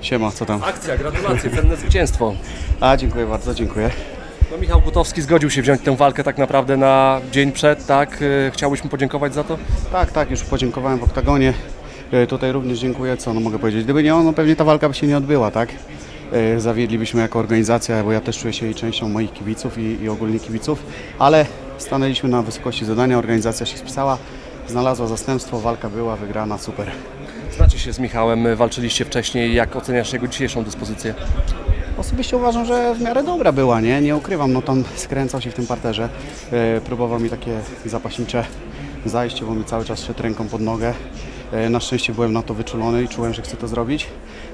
Siema, co tam? Akcja, gratulacje, cenne zwycięstwo. A, dziękuję bardzo, dziękuję. No, Michał Gutowski zgodził się wziąć tę walkę tak naprawdę na dzień przed, tak? E, Chciałbyś mu podziękować za to? Tak, tak, już podziękowałem w oktagonie. E, Tutaj również dziękuję, co no mogę powiedzieć. Gdyby nie on, no pewnie ta walka by się nie odbyła, tak? E, Zawiedlibyśmy jako organizacja, bo ja też czuję się jej częścią moich kibiców i, i ogólnie kibiców, ale stanęliśmy na wysokości zadania, organizacja się spisała, znalazła zastępstwo, walka była wygrana, super. Znacie się z Michałem, walczyliście wcześniej. Jak oceniasz jego dzisiejszą dyspozycję? Osobiście uważam, że w miarę dobra była, nie? Nie ukrywam, no tam skręcał się w tym parterze. E, próbował mi takie zapaśnicze zajście, bo mi cały czas szedł ręką pod nogę. E, na szczęście byłem na to wyczulony i czułem, że chcę to zrobić.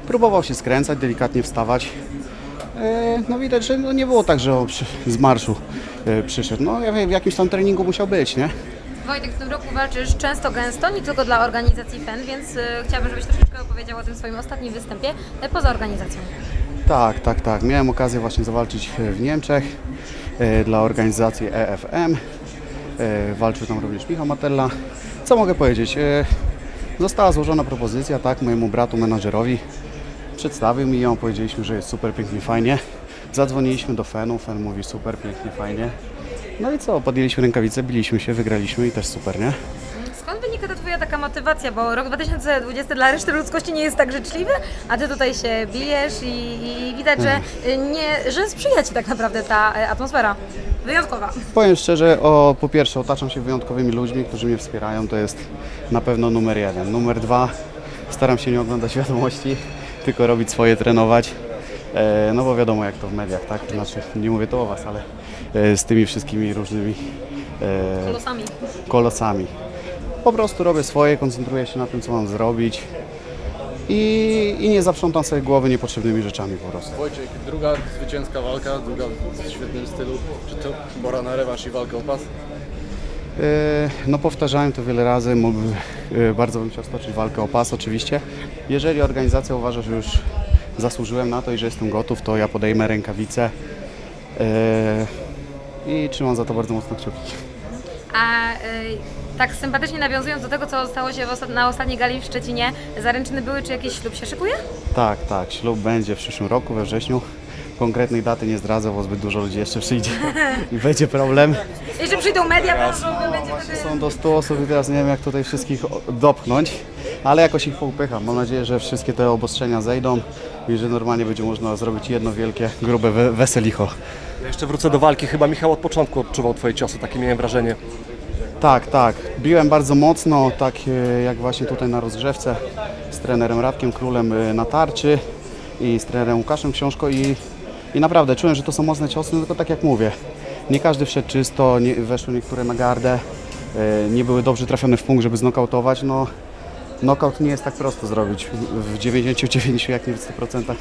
Próbował się skręcać, delikatnie wstawać. E, no widać, że no nie było tak, że on przy, z marszu przyszedł. No ja wiem, w jakimś tam treningu musiał być, nie? Wojtek, w tym roku walczysz często gęsto, nie tylko dla organizacji FEN, więc y, chciałabym, żebyś troszeczkę opowiedział o tym swoim ostatnim występie y, poza organizacją. Tak, tak, tak. Miałem okazję właśnie zawalczyć w Niemczech e, dla organizacji EFM. E, walczył tam również Michał Matella. Co mogę powiedzieć? E, została złożona propozycja, tak, mojemu bratu, menadżerowi. Przedstawił mi ją, powiedzieliśmy, że jest super, pięknie, fajnie. Zadzwoniliśmy do Fenu, Fen mówi super, pięknie, fajnie. No i co, podjęliśmy rękawice, biliśmy się, wygraliśmy i też super, nie? Skąd wynika ta Twoja taka motywacja? Bo rok 2020 dla reszty ludzkości nie jest tak życzliwy, a Ty tutaj się bijesz i, i widać, że, y, nie, że sprzyja Ci tak naprawdę ta y, atmosfera. Wyjątkowa. Powiem szczerze, o, po pierwsze otaczam się wyjątkowymi ludźmi, którzy mnie wspierają, to jest na pewno numer jeden. Numer dwa, staram się nie oglądać wiadomości, tylko robić swoje, trenować. E, no bo wiadomo jak to w mediach, tak? Znaczy, nie mówię to o Was, ale e, z tymi wszystkimi różnymi e, Kolosami. kolosami. Po prostu robię swoje, koncentruję się na tym, co mam zrobić i, i nie zaprzątam sobie głowy niepotrzebnymi rzeczami po prostu. Wojciech, druga zwycięska walka, druga w świetnym stylu. Czy to pora na rewanż i walkę o pas? No powtarzałem to wiele razy, bardzo bym chciał stoczyć walkę o pas oczywiście. Jeżeli organizacja uważa, że już zasłużyłem na to i że jestem gotów, to ja podejmę rękawice e, i trzymam za to bardzo mocno kciuki. A y, tak sympatycznie nawiązując do tego, co stało się osta- na ostatniej gali w Szczecinie, zaręczyny były, czy jakiś ślub się szykuje? Tak, tak, ślub będzie w przyszłym roku, we wrześniu. Konkretnej daty nie zdradzę, bo zbyt dużo ludzi jeszcze przyjdzie i będzie problem. Jeszcze przyjdą media, proszę, będzie wtedy... Są do 100 osób i teraz nie wiem jak tutaj wszystkich dopchnąć, ale jakoś ich poupycham. Mam nadzieję, że wszystkie te obostrzenia zejdą i że normalnie będzie można zrobić jedno wielkie, grube we- weselicho. Ja jeszcze wrócę do walki. Chyba Michał od początku odczuwał Twoje ciosy, takie miałem wrażenie. Tak, tak. Biłem bardzo mocno, tak e, jak właśnie tutaj na rozgrzewce z trenerem Radkiem Królem e, na tarczy i z trenerem Łukaszem Książko i, i naprawdę czułem, że to są mocne ciosy, no tylko tak jak mówię, nie każdy wszedł czysto, nie, weszły niektóre na gardę, e, nie były dobrze trafione w punkt, żeby znokautować, no Knockout nie jest tak prosto zrobić. W 99, jak nie w 100%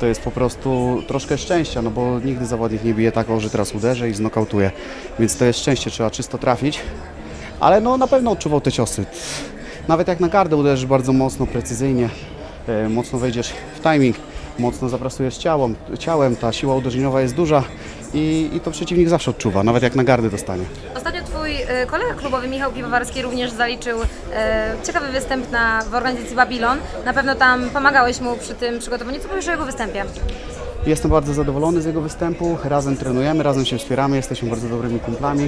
to jest po prostu troszkę szczęścia, no bo nigdy zawodnik nie bije tak, o, że teraz uderzę i znokautuje. Więc to jest szczęście, trzeba czysto trafić. Ale no na pewno odczuwał te ciosy. Nawet jak na gardę uderzysz bardzo mocno, precyzyjnie, e, mocno wejdziesz w timing, mocno zaprasujesz ciałem, ciałem ta siła uderzeniowa jest duża i, i to przeciwnik zawsze odczuwa, nawet jak na gardę dostanie. Twój y, kolega klubowy Michał Piwowarski również zaliczył y, ciekawy występ na, w organizacji Babylon. Na pewno tam pomagałeś mu przy tym przygotowaniu. Co powiesz o jego występie? Jestem bardzo zadowolony z jego występu. Razem trenujemy, razem się wspieramy, jesteśmy bardzo dobrymi kumplami.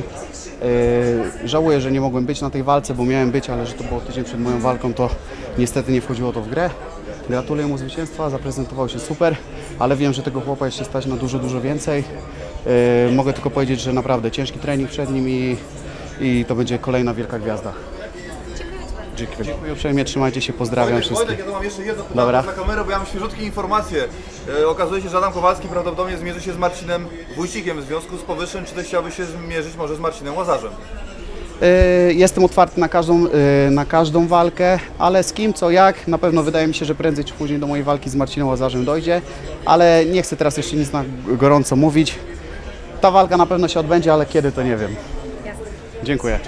Yy, żałuję, że nie mogłem być na tej walce, bo miałem być, ale że to było tydzień przed moją walką, to niestety nie wchodziło to w grę. Gratuluję mu zwycięstwa, zaprezentował się super, ale wiem, że tego chłopa jeszcze stać na dużo, dużo więcej. Yy, mogę tylko powiedzieć, że naprawdę ciężki trening przed nim i, i to będzie kolejna wielka gwiazda. Dziękuję. Dziękuję uprzejmie, trzymajcie się, pozdrawiam Wojtek, wszystkich. Wojtek, ja tu mam jeszcze jedno Dobra. na kamerę, bo ja mam świeżutkie informacje. E, okazuje się, że Adam Kowalski prawdopodobnie zmierzy się z Marcinem Wójcikiem. W związku z powyższym, czy też chciałby się zmierzyć może z Marcinem Łazarzem? Y, Jestem otwarty na każdą, y, na każdą walkę, ale z kim, co, jak, na pewno wydaje mi się, że prędzej czy później do mojej walki z Marcinem Łazarzem dojdzie, ale nie chcę teraz jeszcze nic na gorąco mówić. Ta walka na pewno się odbędzie, ale kiedy to nie wiem. Dziękuję.